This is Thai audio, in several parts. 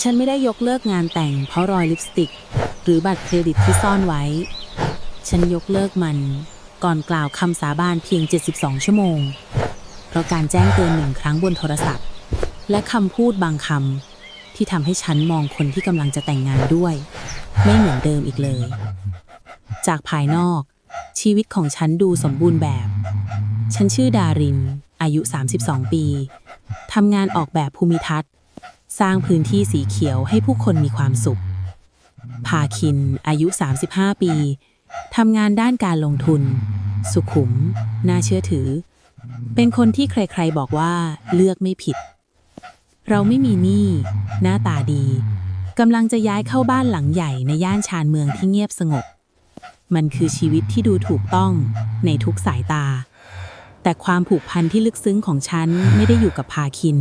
ฉันไม่ได้ยกเลิกงานแต่งเพราะรอยลิปสติก หรือบัตรเครดิตที่ซ่อนไว้ ฉันยกเลิกมัน ก่อนกล่าวคำสาบานเพียง 72 ชั่วโมง เพราะการแจ้งเตือนหนึ่งครั้งบนโทรศัพท์ และคำพูดบางคำที่ทำให้ฉันมองคนที่กำลังจะแต่งงานด้วย ไม่เหมือนเดิมอีกเลย จากภายนอก ชีวิตของฉันดูสมบูรณ์แบบ ฉันชื่อดาริน อายุ 32 ปีทำงานออกแบบภูมิทัศน์ สร้างพื้นที่สีเขียวให้ผู้คนมีความสุขพาคิน อายุ 35 ปี ทำงานด้านการลงทุน สุขุม น่าเชื่อถือ เป็นคนที่ใครๆบอกว่าเลือกไม่ผิด เราไม่มีหนี้ หน้าตาดีกำลังจะย้ายเข้าบ้านหลังใหญ่ในย่านชานเมืองที่เงียบสงบ มันคือชีวิตที่ดูถูกต้องในทุกสายตา แต่ความผูกพันที่ลึกซึ้งของฉันไม่ได้อยู่กับพาคิน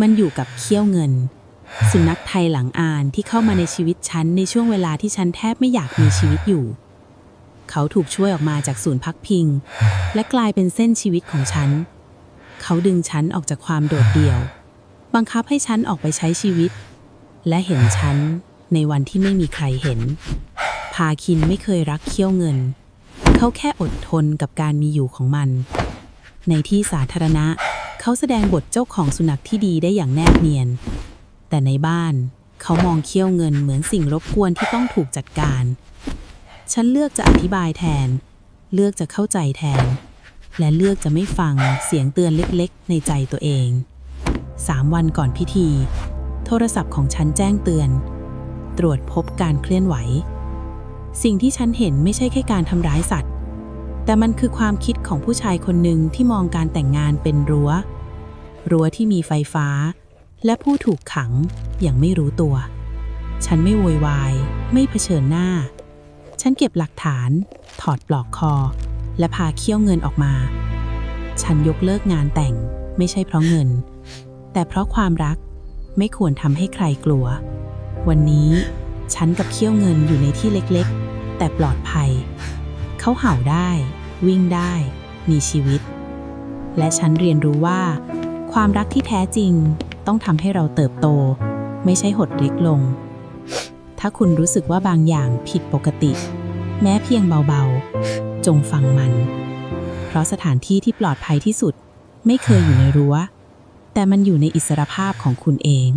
มันอยู่กับเขี้ยวเงิน สุนัขไทยหลังอานที่เข้ามาในชีวิตฉันในช่วงเวลาที่ฉันแทบไม่อยากมีชีวิตอยู่ เขาถูกช่วยออกมาจากศูนย์พักพิง และกลายเป็นเส้นชีวิตของฉัน เขาดึงฉันออกจากความโดดเดี่ยว บังคับให้ฉันออกไปใช้ชีวิต และเห็นฉันในวันที่ไม่มีใครเห็น พาคินไม่เคยรักเขี้ยวเงิน เขาแค่อดทนกับการมีอยู่ของมัน ในที่สาธารณะ เขาแสดงบทเจ้าของสุนัขที่ดีได้อย่างแนบเนียน แต่ในบ้านเขามองเขี้ยวเงินเหมือนสิ่งรบกวนที่ต้องถูกจัดการ ฉันเลือกจะอธิบายแทน เลือกจะเข้าใจแทน และเลือกจะไม่ฟังเสียงเตือนเล็กๆ ในใจตัวเองสามวันก่อนพิธี โทรศัพท์ของฉันแจ้งเตือน ตรวจพบการเคลื่อนไหว สิ่งที่ฉันเห็นไม่ใช่แค่การทำร้ายสัตว์ แต่มันคือความคิดของผู้ชายคนหนึ่งที่มองการแต่งงานเป็นรั้ว รั้วที่มีไฟฟ้า และผู้ถูกขังอย่างไม่รู้ตัว ฉันไม่โวยวาย ไม่เผชิญหน้า ฉันเก็บหลักฐาน ถอดปลอกคอ และพาเขี้ยวเงินออกมา ฉันยกเลิกงานแต่งไม่ใช่เพราะเงิน แต่เพราะความรักไม่ควรทำให้ใครกลัว วันนี้ฉันกับเขี้ยวเงินอยู่ในที่เล็กๆ แต่ปลอดภัย เขาเห่าได้ วิ่งได้ มีชีวิต และฉันเรียนรู้ว่า ความรักที่แท้จริงต้องทำให้เราเติบโต ไม่ใช่หดเล็กลง ถ้าคุณรู้สึกว่าบางอย่างผิดปกติ แม้เพียงเบาๆ จงฟังมัน เพราะสถานที่ที่ปลอดภัยที่สุด ไม่เคยอยู่ในรั้ว แต่มันอยู่ในอิสรภาพของคุณเอง